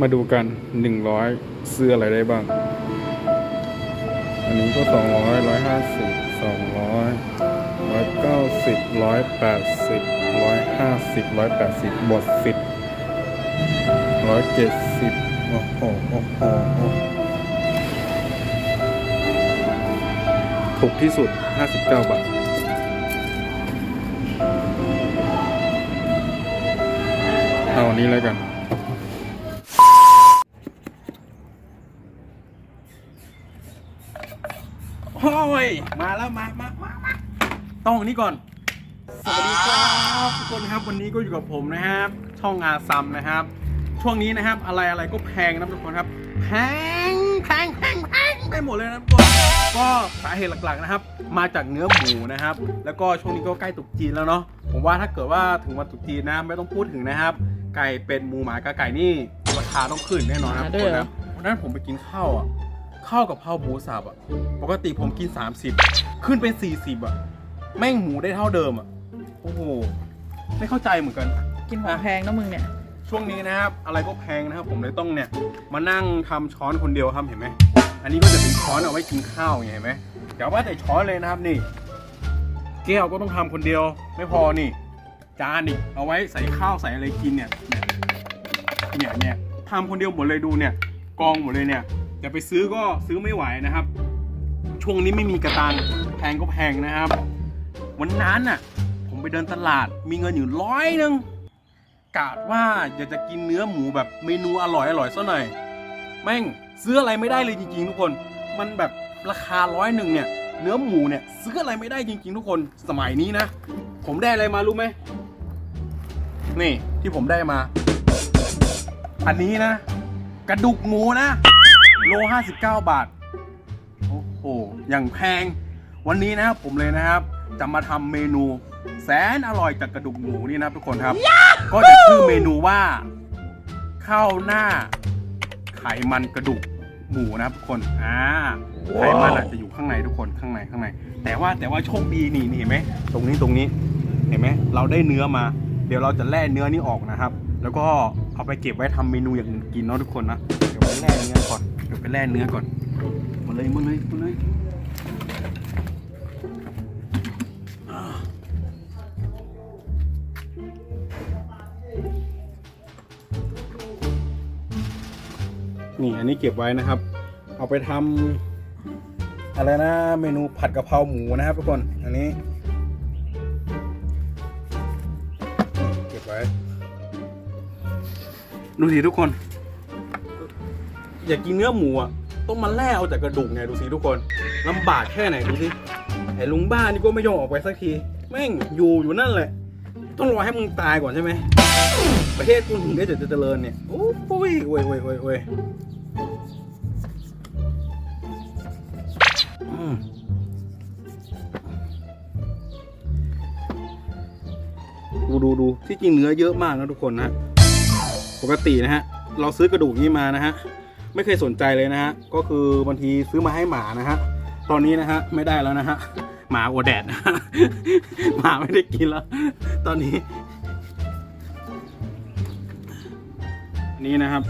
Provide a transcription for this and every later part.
มาดูกันหนึ่งร้อยซื้ออะไรได้บ้าง อันนี้ก็สองร้อยร้อยห้าสิบสองร้อยร้อยเก้าสิบร้อยแปดสิบร้อยห้าสิบร้อยแปดสิบบวกสิบร้อยเจ็ดสิบโอ้โหโอ้โห โอ้โห ถูกที่สุดห้าสิบเก้าบาทเอาอันนี้แล้วกัน โอ้ ย มาแล้วมามามามาต้องอันนี้ก่อน สวัสดีครับทุกคนครับวันนี้ก็อยู่กับผมนะครับ ช่องอาซัมนะครับ ช่วงนี้นะครับ อะไรอะไรก็แพงนะทุกคนครับ แพงแพงแพงแพงไปหมดเลยนะทุกคนก็สาเหตุหลักๆนะครับ มาจากเนื้อหมูนะครับ แล้วก็ช่วงนี้ก็ใกล้ตรุษจีนแล้วเนาะผมว่าถ้าเกิดว่าถึงวันตรุษจีนนะไม่ต้องพูดถึงนะครับ ไก่เป็นหมูหมากาไก่นี่ราคาต้องขึ้นแน่นอนครับทุกคนนะวันนั้นผมไปกินข้าวอะ ข้าวกับข้าวหมูสับอะ ปกติผมกิน 30 ขึ้นเป็น 40 อะ แม่งหมูได้เท่าเดิมอะ โอ้โห ไม่เข้าใจเหมือนกัน กินของแพงนะมึงเนี่ย ช่วงนี้นะครับ อะไรก็แพงนะครับ ผมเลยต้องเนี่ย มานั่งทำช้อนคนเดียวครับเห็นไหม อันนี้ก็จะเป็นช้อนเอาไว้กินข้าวไงเห็นไหมเดี๋ยวว่าแต่ช้อนเลยนะครับนี่ แก้วก็ต้องทำคนเดียว ไม่พอนี่ จานอีกเอาไว้ใส่ข้าวใส่อะไรกินเนี่ย เนี่ยเนี่ยทำคนเดียวหมดเลยดูเนี่ย กองหมดเลยเนี่ย จะไปซื้อก็ซื้อไม่ไหวนะครับ ช่วงนี้ไม่มีกระตังแพงก็แพงนะครับ วันนั้นน่ะ ผมไปเดินตลาดมีเงินอยู่ร้อยหนึ่งกะว่าอยากจะกินเนื้อหมูแบบเมนูอร่อยอร่อยซะหน่อยแม่งซื้ออะไรไม่ได้เลยจริง ๆ ทุกคน มันแบบราคาร้อยหนึ่งเนี่ยเนื้อหมูเนี่ยซื้ออะไรไม่ได้จริง ๆ ทุกคนสมัยนี้นะ ผมได้อะไรมารู้ไหมนี่ที่ผมได้มา อันนี้นะ กระดูกหมูนะ ลห้าสิบเก้าบาท โอ้โห อย่างแพง วันนี้นะครับผมเลยนะครับ จะมาทำเมนู แสนอร่อยจากกระดูกหมูนี่นะครับทุกคนครับ ก็จะชื่อเมนูว่าข้าวหน้า ไขมันกระดูกหมูนะครับทุกคน อ่า ไขมันอาจจะอยู่ข้างในทุกคน ข้างในข้างใน แต่ว่าแต่ว่าโชคดีนี่นี่เห็นไหม ตรงนี้ตรงนี้ เห็นไหม เราได้เนื้อมา เดี๋ยวเราจะแล่เนื้อนี้ออกนะครับ แล้วก็เอาไปเก็บไว้ทำเมนูอย่างอื่นกินเนาะทุกคนนะ เดี๋ยวไปแล่เนื้อก่อน เดี๋ยวไปแล่เนื้อก่อนมาเลยมาเลยมาเลยนี่อันนี้เก็บไว้นะครับ เอาไปทำอะไรนะเมนูผัดกะเพราหมูนะครับทุกคนอันนี้เก็บไว้ ดูสิทุกคน อยากกินเนื้อหมูอะต้องมาแล่เอาจากกระดูกไงดูสิทุกคนลำบากแค่ไหนดูสิไอ้ลุงบ้านนี่ก็ไม่ยอมออกไปสักทีแม่งอยู่อยู่นั่นแหละ ต้องรอให้มึงตายก่อนใช่ไหมประเทศคุณถึงได้จะเจริญเนี่ยโอ้โหยโอ้ยโอ้ยโอ้ยโอ้ยดูดูดูที่จริงเนื้อเยอะมากนะทุกคนนะ ปกตินะฮะ เราซื้อกระดูกนี้มานะฮะ ไม่เคยสนใจเลยนะฮะก็คือบางทีซื้อมาให้หมานะฮะตอนนี้นะฮะไม่ได้แล้วนะฮะหมาอดแดดนะฮะหมาไม่ได้กินแล้ว ตอนนี้ นี่นะครับ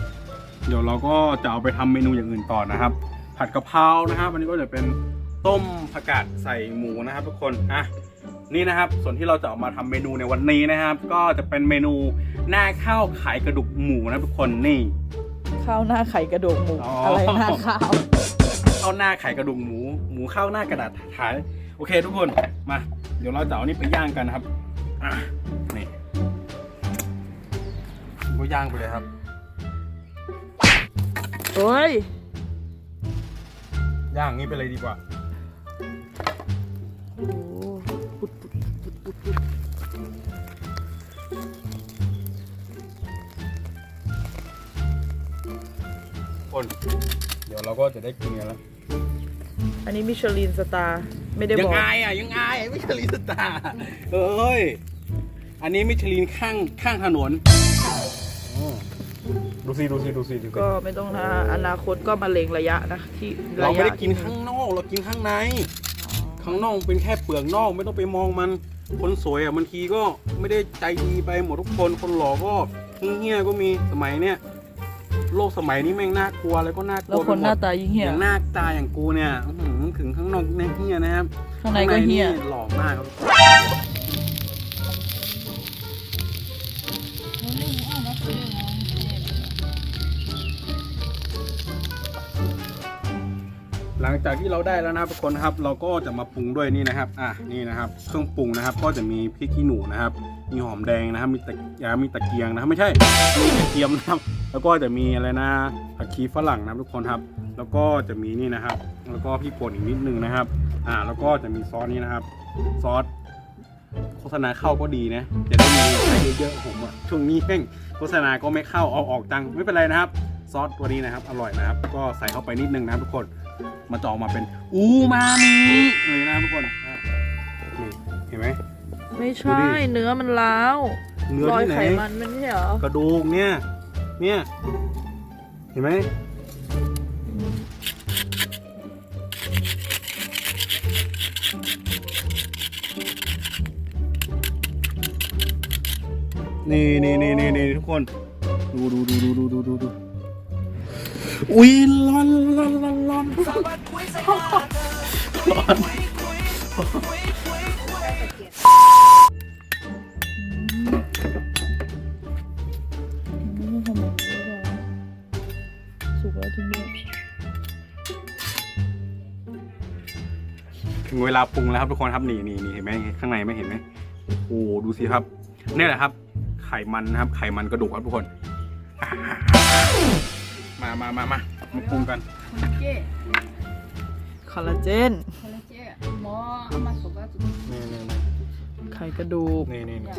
เดี๋ยวเราก็จะเอาไปทำเมนูอย่างอื่นต่อนะครับ ผัดกะเพรานะครับอันนี้ก็จะเป็นต้มผักกาดใส่หมูนะครับทุกคนอะนี่นะครับ ส่วนที่เราจะเอามาทำเมนูในวันนี้นะครับ ก็จะเป็นเมนูหน้าข้าวไข่กระดูกหมูนะทุกคนนี่ ข้าวหน้าไข่กระดูกหมูอ๋ออ อะไรหน้าข้าวข้าวหน้าไข่กระดูกหมู หมูข้าวหน้ากระดาษขายโอเคทุกคนมา เดี๋ยวเราจะเอานี่ไปย่างกันนะครับอะนี่ก็ย่างไปเลยครับ เฮ้ยย่างนี้ไปเลยดีกว่า โอ้ปุด คน เดี๋ยวเราก็จะได้กินกันแล้วอันนี้มิชลินสตาร์ไม่ได้ยับอก งไงอะยังไงมิชลินสตาร์เอ้ยอันนี้มิชลินข้างข้างถนนอ๋อดูสิดูสิดูสิดูสิก็ไม่ต้องนะอนาคตก็มาเลงระยะนะที่เราไม่ได้ระยะกินข้างนอกเรากินข้างใน ข้างนอกเป็นแค่เปลือกนอกไม่ต้องไปมองมัน คนสวยอะบางทีก็ไม่ได้ใจดีไปหมดทุกคนคนหล่อก็เฮี้ยๆก็มีสมัยเนี้ย โลกสมัยนี้แม่งน่ากลัวแล้วก็น่ากลัแล้ววไปคนมหน้าดตายิ่งอเหี้ยย่างหน้าตาอย่างกูเนี่ยอื้อหือถึงข้างนอกเนี่ยเฮียนะครับข้างในก็เหี้ย ข้างในนี่หล่อมากครับ หลังจากที่เราได้แล้วนะครับทุกคนครับเราก็จะมาปรุงด้วยนี่นะครับอะนี่นะครับ เครื่องปรุงนะครับ ก็จะมีพริกขี้หนูนะครับ มีหอมแดงนะครับ มีตะยามีตะเกียงนะครับไม่ใช่มีกระเทียมนะครับ แล้วก็จะมีอะไรนะผักชีฝรั่งนะครับทุกคนครับ แล้วก็จะมีนี่นะครับ แล้วก็พริกป่นอีกนิดนึงนะครับ อ่า แล้วก็จะมีซอสนี้นะครับ ซอสโฆษณาเข้าก็ดีนะจะได้มีใช้เยอะๆผมอะช่วงนี้แม่งโฆษณาก็ไม่เข้าเอาออกจังไม่เป็นไรนะครับ ซอสตัวนี้นะครับ อร่อยนะครับ ก็ใส่เข้าไปนิดนึงนะทุกคน มันจะออกมาเป็นอูมามิเลยนะครับทุกคนอะนี่เห็นไหม ไม่ใช่ดูดิ เนื้อมันล้าวเนื้อรอยที่ไหนไขมันมันไม่ใช่เหรอ กระดูกเนี่ย เนี่ย เห็นไหม นี่นี่นี่นี่นี่ทุกคน ดูดูดูดูดูดูดูดู อุ้ยร้อนร้อนร้อนร้อนร้อนถึงเวลาปรุงแล้วครับทุกคนครับนี่นี่นี่เห็นไหมข้างในไม่เห็นไหมโอ้ดูสิครับนี่แหละครับ ไขมันนะครับ ไขมันกระดูกครับทุกคน มามามามามาปรุงกัน คอลลาเจนคอลลาเจนหมออามาสุดนี่ไขกระดูกนี่นี่นี่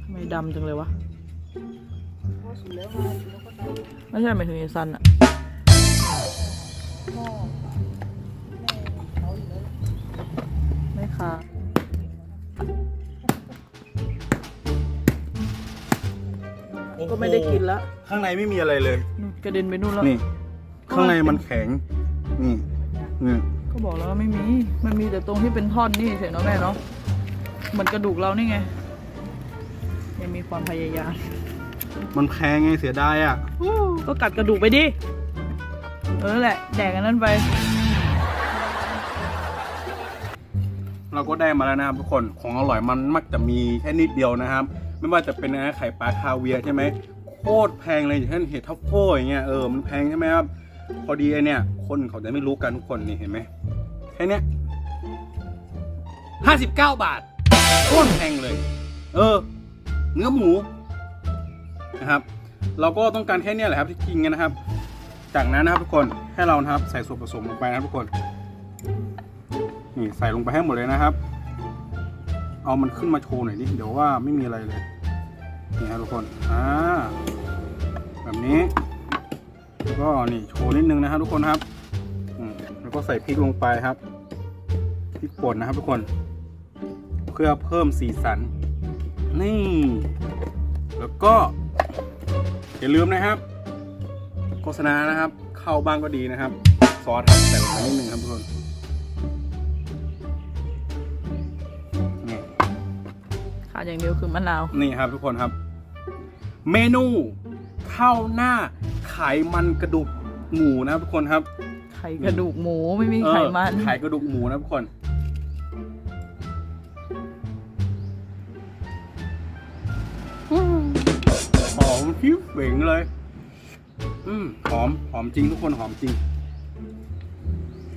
ทำไมดำจังเลยวะไม่ใช่หมายถึงไอซันอะไม่ค่ะ ก็ไม่ได้กินละข้างในไม่มีอะไรเลยนู่นกระเด็นไปนู่นแล้ว นี่ ข้างในมันแข็ง นี่นี่ก็บอกแล้วว่าไม่มี มันมีแต่ตรงที่เป็นท่อนนี่เฉยเนาะแม่เนาะเหมือนกระดูกเรานี่ไง ยังมีความพยายามมันแพงไงเสียดายอะ ก็กัดกระดูกไปดิ เออแหละ แดกอันนั้นไป เราก็ได้มาแล้วนะครับทุกคน ของอร่อยมันมักจะมีแค่นิดเดียวนะครับ ไม่ว่าจะเป็นนะไข่ปลาคาเวียใช่ไหมโคตรแพงเลยอย่างเช่นเห็ดทัฟเฟิลอย่างเงี้ยเออมันแพงใช่ไหมครับพอดีไอเนี่ย คนเขาจะไม่รู้กันทุกคนนี่เห็นไหมแค่เนี้ยห้าสิบเก้าบาทโคตรแพงเลย เออ เนื้อหมูนะครับ เราก็ต้องการแค่เนี้ยแหละครับที่กินกันนะครับ จากนั้นนะครับทุกคนให้เรานะครับใส่ส่วนผสมลงไปนะครับทุกคนนี่ใส่ลงไปให้หมดเลยนะครับ เอามันขึ้นมาโชว์หน่อยดิเดี๋ยวว่าไม่มีอะไรเลยนี่ครับทุกคนอ่าแบบนี้แล้วก็นี่โชว์นิดนึงนะครับทุกคนครับแล้วก็ใส่พริกลงไปครับพริกป่นนะครับ ทุกคน เพื่อเพิ่มสีสัน นี่ แล้วก็ อย่าลืมนะครับ โฆษณานะครับ เข้าบ้างก็ดีนะครับ ซอสครับใส่ลงไปนิดนึงครับทุกคน อย่างเดียวคือมะนาว นี่ครับทุกคนครับ เมนูข้าวหน้าไขมันกระดูกหมูนะครับทุกคนครับไข่กระดูกหมูไม่มีเออไขมันไข่กระดูกหมูนะครับทุกคน หอมพิ้วเหวงเลย อืมหอมหอมจริงทุกคนหอมจริง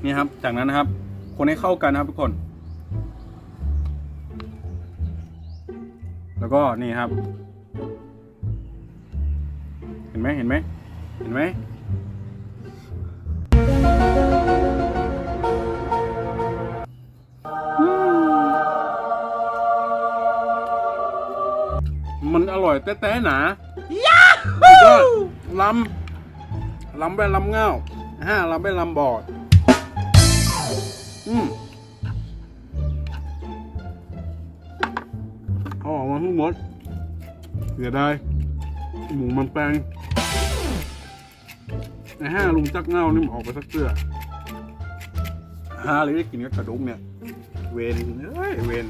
นี่ครับ จากนั้นนะครับ คนให้เข้ากันนะครับทุกคน แล้วก็นี่ครับ เห็นไหมเห็นไหมเห็นไหมมันอร่อยแต้ๆหนาสุดยอดล้ำล้ำไปล้ำเง่าห้าล้ำไปล้ำบอด อืม มาทั้งหมดเสียดายหมูมันแปลงในห้าลุงจักเง่านี่มันออกไปสักเสื้อห้าเลยได้กินกับกระดุมเนี่ย เวนเอ้ยเวน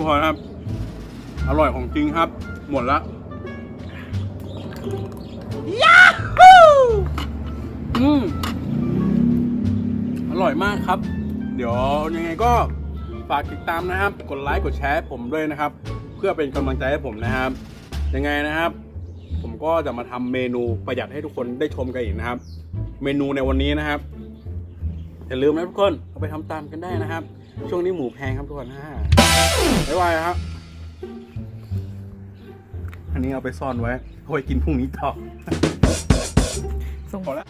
ทุกคนครับ อร่อยของจริงครับ หมดละยาฮูอืมอร่อยมากครับ เดี๋ยวยังไงก็ฝากติดตามนะครับ กดไลค์กดแชร์ให้ผมด้วยนะครับ เพื่อเป็นกำลังใจให้ผมนะครับ ยังไงนะครับ ผมก็จะมาทำเมนูประหยัดให้ทุกคนได้ชมกันอีกนะครับ เมนูในวันนี้นะครับอย่าลืมนะทุกคนเอาไปทำตามกันได้นะครับ ช่วงนี้หมูแพงครับทุกคนฮะบ๊ายบายครับ อันนี้เอาไปซ่อนไว้เอาไว้กินพรุ่งนี้ต่อส่งพอแล้ว